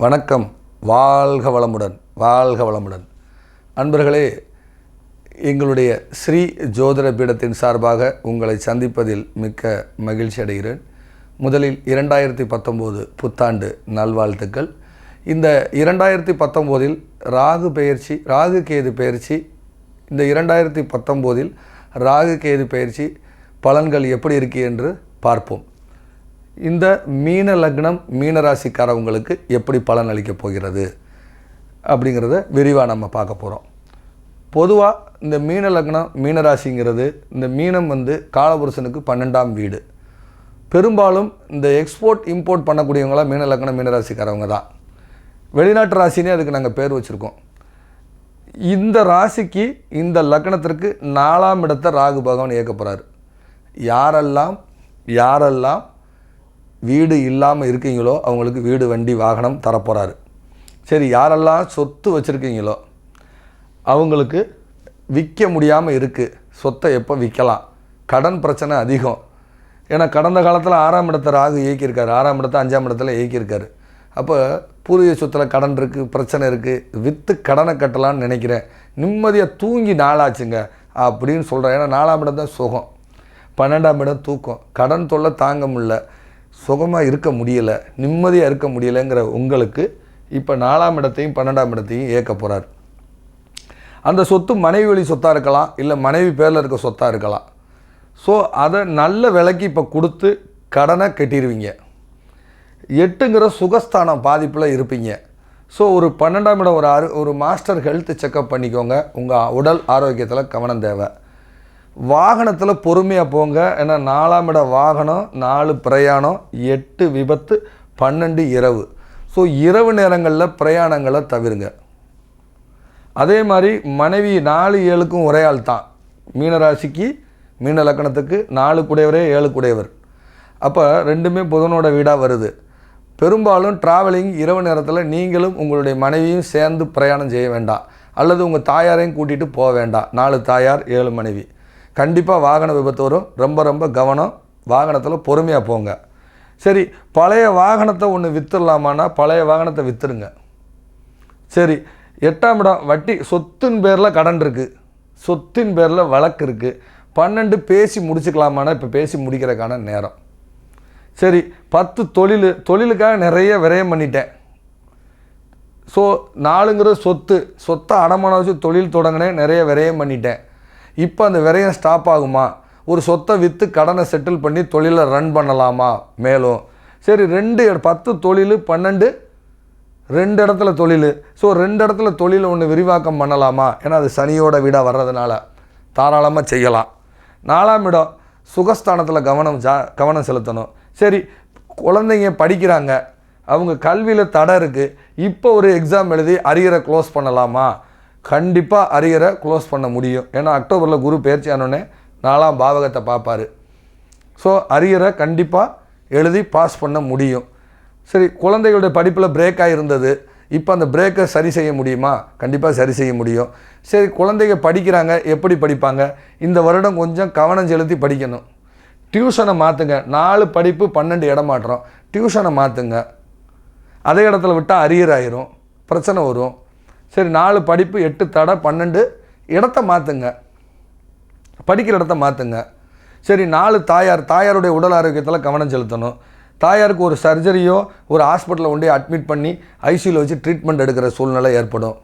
வணக்கம். வாழ்க வளமுடன் வாழ்க வளமுடன். அன்பர்களே எங்களுடைய ஸ்ரீ ஜோதிட பீடத்தின் சார்பாக உங்களை சந்திப்பதில் மிக்க மகிழ்ச்சி அடைகிறேன். முதலில் இரண்டாயிரத்தி பத்தொம்போது புத்தாண்டு நல்வாழ்த்துக்கள். இந்த இரண்டாயிரத்தி பத்தொம்போதில் ராகு பெயர்ச்சி ராகு கேது பெயர்ச்சி இந்த இரண்டாயிரத்தி பத்தொம்போதில் ராகு கேது பெயர்ச்சி பலன்கள் எப்படி இருக்கு என்று பார்ப்போம். இந்த மீன லக்னம் மீனராசிக்காரவங்களுக்கு எப்படி பலன் அளிக்கப் போகிறது அப்படிங்கிறத விரிவாக நம்ம பார்க்க போகிறோம் பொதுவாக இந்த மீன லக்னம் மீனராசிங்கிறது இந்த மீனம் வந்து காலபுருஷனுக்கு பன்னெண்டாம் வீடு. பெரும்பாலும் இந்த எக்ஸ்போர்ட் இம்போர்ட் பண்ணக்கூடியவங்களாம் மீன லக்னம் மீனராசிக்காரவங்க தான். வெளிநாட்டு ராசினே அதுக்கு நாங்கள் பேர் வச்சுருக்கோம். இந்த ராசிக்கு இந்த லக்னத்திற்கு நாலாம் இடத்தை ராகு பகவான் இயக்க யாரெல்லாம் யாரெல்லாம் வீடு இல்லாமல் இருக்கீங்களோ அவங்களுக்கு வீடு வண்டி வாகனம் தரப்போகிறாரு சரி யாரெல்லாம் சொத்து வச்சுருக்கீங்களோ அவங்களுக்கு விற்க முடியாமல் இருக்குது சொத்தை எப்போ விற்கலாம் கடன் பிரச்சனை அதிகம். ஏன்னா கடந்த காலத்தில் ஆறாம் இடத்தை ராகு இயக்கியிருக்காரு. ஆறாம் இடத்தை அஞ்சாம் இடத்துல இயக்கியிருக்காரு. அப்போ பூர்வீக சொத்தில் கடன் இருக்குது பிரச்சனை இருக்குது விற்று கடனை கட்டலான்னு நினைக்கிறேன். நிம்மதியாக தூங்கி நாளாச்சுங்க அப்படின்னு சொல்கிறேன் ஏன்னா நாலாம் இடம் தான் சுகம். பன்னெண்டாம் இடம் தூக்கம். கடன் தொல்லை தாங்க முடியல. சுகமாக இருக்க முடியலை நிம்மதியாக இருக்க முடியலைங்கிற உங்களுக்கு இப்போ நாலாம் இடத்தையும் பன்னெண்டாம் இடத்தையும் இயக்க போகிறார் அந்த சொத்து மனைவி வழி சொத்தாக இருக்கலாம் இல்லை மனைவி பேரில் இருக்க சொத்தாக இருக்கலாம். ஸோ அதை நல்ல விலைக்கு இப்போ கொடுத்து கடனை கட்டிடுவீங்க எட்டுங்கிற சுகஸ்தானம் பாதிப்பில் இருப்பீங்க. ஸோ ஒரு பன்னெண்டாம் இடம் ஒரு அரு ஒரு மாஸ்டர் ஹெல்த் செக்கப் பண்ணிக்கோங்க. உங்கள் உடல் ஆரோக்கியத்தில் கவனம் தேவை. வாகனத்தில் பொறுமையாக போங்க. ஏன்னா நாலாம் இட வாகனம் நாலு பிரயாணம் எட்டு விபத்து பன்னெண்டு இரவு. ஸோ இரவு நேரங்களில் பிரயாணங்களை தவிருங்க. அதே மாதிரி மனைவி நாலு ஏழுக்கும் ஒரே ஆள் தான். மீனராசிக்கு மீன லக்கணத்துக்கு நாலு குடையவரே ஏழு குடையவர். அப்போ ரெண்டுமே புதனோட வீடாக வருது. பெரும்பாலும் ட்ராவலிங் இரவு நேரத்தில் நீங்களும் உங்களுடைய மனைவியும் சேர்ந்து பிரயாணம் செய்ய வேண்டாம். அல்லது உங்கள் தாயாரையும் கூட்டிகிட்டு போக வேண்டாம். நாலு தாயார் ஏழு மனைவி. கண்டிப்பாக வாகன விபத்து வரும். ரொம்ப ரொம்ப கவனம். வாகனத்தில் பொறுமையாக போங்க. சரி பழைய வாகனத்தை ஒன்று விற்றுடலாமான்னா பழைய வாகனத்தை விற்றுருங்க சரி எட்டாம் இடம் வட்டி. சொத்தின் பேரில் கடன் இருக்குது சொத்தின் பேரில் வழக்கு இருக்குது பன்னெண்டு பேசி முடிச்சுக்கலாமான்னா இப்போ பேசி முடிக்கிறதுக்கான நேரம். சரி பத்து தொழில் தொழிலுக்காக நிறைய விரயம் பண்ணிட்டேன். ஸோ நாலுங்கிற சொத்து சொத்தை அடமானம் வச்சு தொழில் தொடங்கினேன் நிறைய விரயம் பண்ணிட்டேன். இப்போ அந்த விரயம் ஸ்டாப் ஆகுமா? ஒரு சொத்தை விற்று கடனை செட்டில் பண்ணி தொழிலை ரன் பண்ணலாமா? மேலும் சரி ரெண்டு பத்து தொழில் பன்னெண்டு ரெண்டு இடத்துல தொழில். ஸோ ரெண்டு இடத்துல தொழில் ஒன்று விரிவாக்கம் பண்ணலாமா? ஏன்னா அது சனியோட வீடாக வர்றதுனால தாராளமாக செய்யலாம். நாலாம் இடம் சுகஸ்தானத்தில் கவனம் ஜா கவனம் செலுத்தணும். சரி குழந்தைங்க படிக்கிறாங்க. அவங்க கல்வியில் தடை இருக்குது இப்போ ஒரு எக்ஸாம் எழுதி அரியரை க்ளோஸ் பண்ணலாமா? கண்டிப்பாக அரியரை க்ளோஸ் பண்ண முடியும். ஏன்னா அக்டோபரில் குரு பயிற்சி ஆனோடனே நாலாம் பாவகத்தை பார்ப்பாரு. ஸோ அரியரை கண்டிப்பாக எழுதி பாஸ் பண்ண முடியும். சரி குழந்தைகளுடைய படிப்பில் பிரேக் ஆகிருந்தது இப்போ அந்த பிரேக்கை சரி செய்ய முடியுமா? கண்டிப்பாக சரி செய்ய முடியும். சரி குழந்தைங்க படிக்கிறாங்க எப்படி படிப்பாங்க? இந்த வருடம் கொஞ்சம் கவனம் செலுத்தி படிக்கணும். டியூஷனை மாற்றுங்க நாலு படிப்பு பன்னெண்டு இடம் மாட்டுறோம் டியூஷனை மாற்றுங்க அதே இடத்துல விட்டால் அரியர் ஆயிரும். பிரச்சனை வரும். சரி நாலு படிப்பு எட்டு தடை பன்னெண்டு இடத்த மாற்றுங்க படிக்கிற இடத்த மாற்றுங்க சரி நாலு தாயார் தாயாருடைய உடல் ஆரோக்கியத்தில் கவனம் செலுத்தணும். தாயாருக்கு ஒரு சர்ஜரியோ ஒரு ஹாஸ்பிட்டலில் கொண்டு அட்மிட் பண்ணி ஐசியூவில் வச்சு ட்ரீட்மெண்ட் எடுக்கிற சூழ்நிலை ஏற்படும்.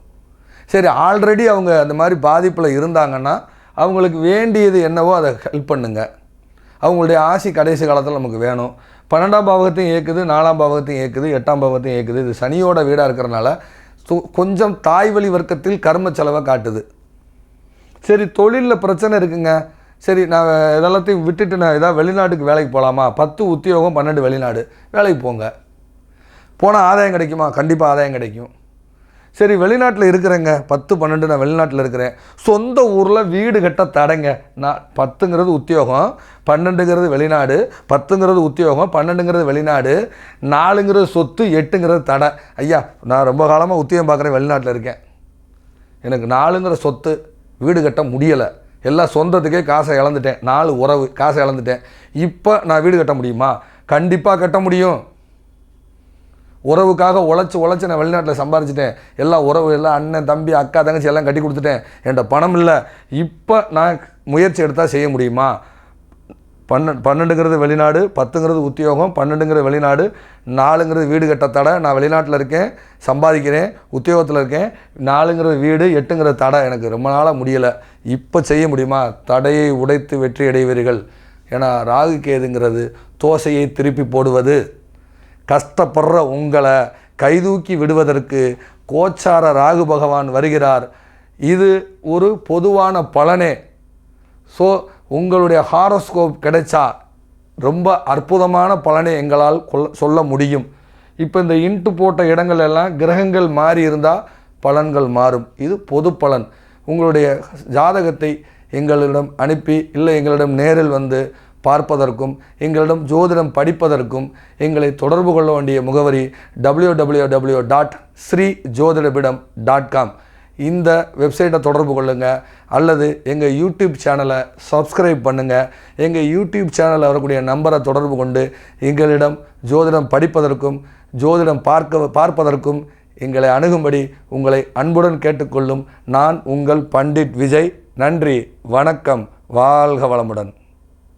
சரி ஆல்ரெடி அவங்க அந்த மாதிரி பாதிப்பில் இருந்தாங்கன்னா அவங்களுக்கு வேண்டியது என்னவோ அதை ஹெல்ப் பண்ணுங்கள் அவங்களுடைய ஆசி கடைசி காலத்தில் நமக்கு வேணும். பன்னெண்டாம் பாவகத்தையும் ஏற்குது நாலாம் பாவகத்தையும் ஏற்குது எட்டாம் பாவகத்தையும் ஏற்குது இது சனியோட வீடாக இருக்கிறனால கொஞ்சம் தாய் வழி வர்க்கத்தில் கர்ம செலவை காட்டுது. சரி தொழிலில் பிரச்சனை இருக்குங்க. சரி நான் இதெல்லாத்தையும் விட்டுட்டு நான் ஏதாவது வெளிநாட்டுக்கு வேலைக்கு போகலாமா பத்து உத்தியோகம் பன்னெண்டு வெளிநாடு. வேலைக்கு போங்க. போனால் ஆதாயம் கிடைக்குமா? கண்டிப்பாக ஆதாயம் கிடைக்கும். சரி வெளிநாட்டில் இருக்கிறேங்க. பத்து பன்னெண்டு நான் வெளிநாட்டில் இருக்கிறேன். சொந்த ஊரில் வீடு கட்ட தடைங்க. நான் பத்துங்கிறது உத்தியோகம் பன்னெண்டுங்கிறது வெளிநாடு பத்துங்கிறது உத்தியோகம் பன்னெண்டுங்கிறது வெளிநாடு நாலுங்கிறது சொத்து எட்டுங்கிறது தடை. ஐயா நான் ரொம்ப காலமாக உத்தியோகம் பார்க்குறேன் வெளிநாட்டில் இருக்கேன். எனக்கு நாலுங்கிற சொத்து வீடு கட்ட முடியலை. எல்லாம் சொந்தத்துக்கே காசை இழந்துட்டேன். நாலு உறவு காசை இழந்துட்டேன். இப்போ நான் வீடு கட்ட முடியுமா? கண்டிப்பாக கட்ட முடியும். உறவுக்காக உழைச்சி உழைச்சி நான் வெளிநாட்டில் சம்பாரிச்சிட்டேன். எல்லாம் உறவு எல்லாம் அண்ணன் தம்பி அக்கா தங்கச்சி எல்லாம் கட்டி கொடுத்துட்டேன். என்கிட்ட பணம் இல்லை. இப்போ நான் முயற்சி எடுத்தால் செய்ய முடியுமா? பன்னெண்டு பன்னெண்டுங்கிறது வெளிநாடு பத்துங்கிறது உத்தியோகம் பன்னெண்டுங்கிறது வெளிநாடு நாலுங்கிறது வீடு கட்ட தடை. நான் வெளிநாட்டில் இருக்கேன் சம்பாதிக்கிறேன் உத்தியோகத்தில் இருக்கேன். நாலுங்கிறது வீடு எட்டுங்கிறது தடை எனக்கு ரொம்ப நாளாக முடியலை. இப்போ செய்ய முடியுமா? தடையை உடைத்து வெற்றி அடைவீர்கள். ஏன்னா ராகு கேதுங்கிறது தோசையை திருப்பி போடுவது. கஷ்டப்படுற உங்களை கைதூக்கி விடுவதற்கு கோச்சார ராகு பகவான் வருகிறார். இது ஒரு பொதுவான பலனே. ஸோ உங்களுடைய ஹாரோஸ்கோப் கிடைச்சா ரொம்ப அற்புதமான பலனை எங்களால் கொள்ள சொல்ல முடியும். இப்போ இந்த இன்ட்டு போட்ட இடங்கள் எல்லாம் கிரகங்கள் மாறி இருந்தால் பலன்கள் மாறும். இது பொது பலன். உங்களுடைய ஜாதகத்தை எங்களிடம் அனுப்பி இல்லை எங்களிடம் நேரில் வந்து பார்ப்பதற்கும் எங்களிடம் ஜோதிடம் படிப்பதற்கும் எங்களை தொடர்பு கொள்ள வேண்டிய முகவரி W W W dot Sri Jothidapeedam dot com இந்த வெப்சைட்டை தொடர்பு கொள்ளுங்கள் அல்லது எங்கள் யூடியூப் சேனலை சப்ஸ்கிரைப் பண்ணுங்கள் எங்கள் யூடியூப் சேனலில் வரக்கூடிய நம்பரை தொடர்பு கொண்டு எங்களிடம் ஜோதிடம் படிப்பதற்கும் ஜோதிடம் பார்க்க பார்ப்பதற்கும் எங்களை அணுகும்படி உங்களை அன்புடன் கேட்டுக்கொள்ளும் நான் உங்கள் பண்டிட் விஜய். நன்றி வணக்கம் வாழ்க வளமுடன்.